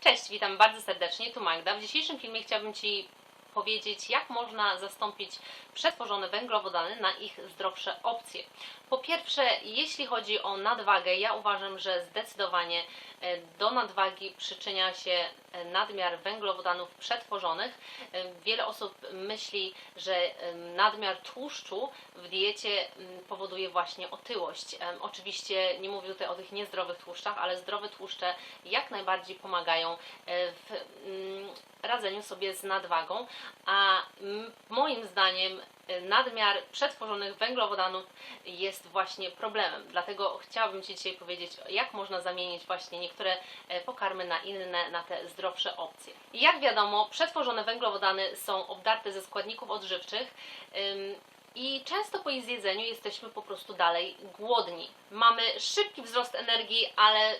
Cześć, witam bardzo serdecznie, tu Magda. W dzisiejszym filmie chciałabym Ci powiedzieć, jak można zastąpić przetworzone węglowodany na ich zdrowsze opcje. Po pierwsze, jeśli chodzi o nadwagę, ja uważam, że zdecydowanie e, do nadwagi przyczynia się nadmiar węglowodanów przetworzonych. Wiele osób myśli, że nadmiar tłuszczu w diecie powoduje właśnie otyłość. Oczywiście nie mówię tutaj o tych niezdrowych tłuszczach, ale zdrowe tłuszcze jak najbardziej pomagają e, w radzeniu sobie z nadwagą, a moim zdaniem nadmiar przetworzonych węglowodanów jest właśnie problemem. Dlatego chciałabym Ci dzisiaj powiedzieć, jak można zamienić właśnie niektóre e, pokarmy na inne, na te zdrowsze opcje. Jak wiadomo, przetworzone węglowodany są obdarte ze składników odżywczych. i często po ich zjedzeniu jesteśmy po prostu dalej głodni. Mamy szybki wzrost energii, ale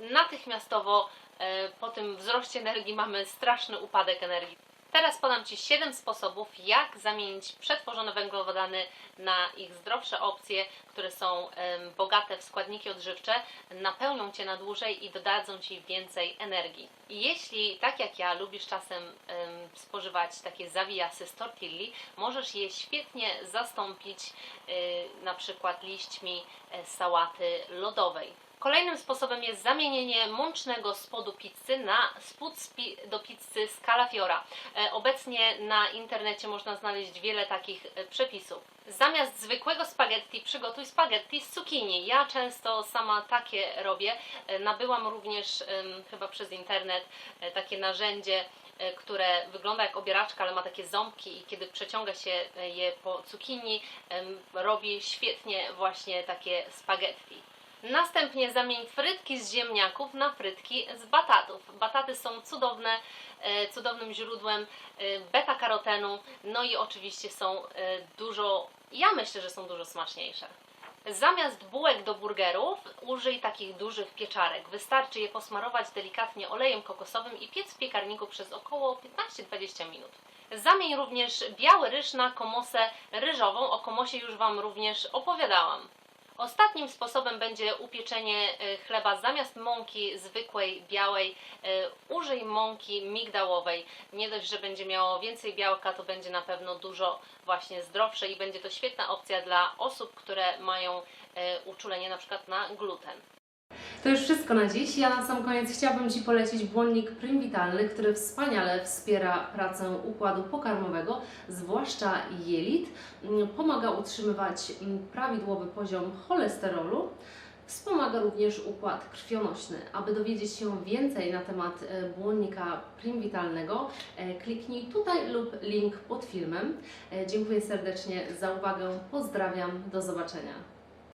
natychmiastowo e, po tym wzroście energii mamy straszny upadek energii. Teraz podam Ci 7 sposobów, jak zamienić przetworzone węglowodany na ich zdrowsze opcje, które są bogate w składniki odżywcze, napełnią Cię na dłużej i dodadzą Ci więcej energii. I jeśli, tak jak ja, lubisz czasem em, spożywać takie zawijasy z tortilli, możesz je świetnie zastąpić y, na przykład liśćmi e, sałaty lodowej. Kolejnym sposobem jest zamienienie mącznego spodu pizzy na spód do pizzy z kalafiora. E, Obecnie na internecie można znaleźć wiele takich e, przepisów. Zamiast zwykłego spaghetti przygotuj spaghetti z cukinii. Ja często sama takie robię. E, Nabyłam również chyba przez internet takie narzędzie, które wygląda jak obieraczka, ale ma takie ząbki i kiedy przeciąga się je po cukinii, robi świetnie właśnie takie spaghetti. Następnie zamień frytki z ziemniaków na frytki z batatów. Bataty są cudowne, e, cudownym źródłem e, beta-karotenu, no i oczywiście są e, dużo, ja myślę, że są dużo smaczniejsze. Zamiast bułek do burgerów użyj takich dużych pieczarek. Wystarczy je posmarować delikatnie olejem kokosowym i piec w piekarniku przez około 15-20 minut. Zamień również biały ryż na komosę ryżową. O komosie już Wam również opowiadałam. Ostatnim sposobem będzie upieczenie e, chleba zamiast mąki zwykłej, białej, e, użyj mąki migdałowej. Nie dość, że będzie miało więcej białka, to będzie na pewno dużo właśnie zdrowsze i będzie to świetna opcja dla osób, które mają e, uczulenie na przykład na gluten. To już wszystko na dziś. Ja na sam koniec chciałabym Ci polecić błonnik Prym Witalny, który wspaniale wspiera pracę układu pokarmowego, zwłaszcza jelit. Pomaga utrzymywać prawidłowy poziom cholesterolu. Wspomaga również układ krwionośny. Aby dowiedzieć się więcej na temat e, błonnika Prim Witalnego, e, kliknij tutaj lub link pod filmem. E, Dziękuję serdecznie za uwagę. Pozdrawiam. Do zobaczenia.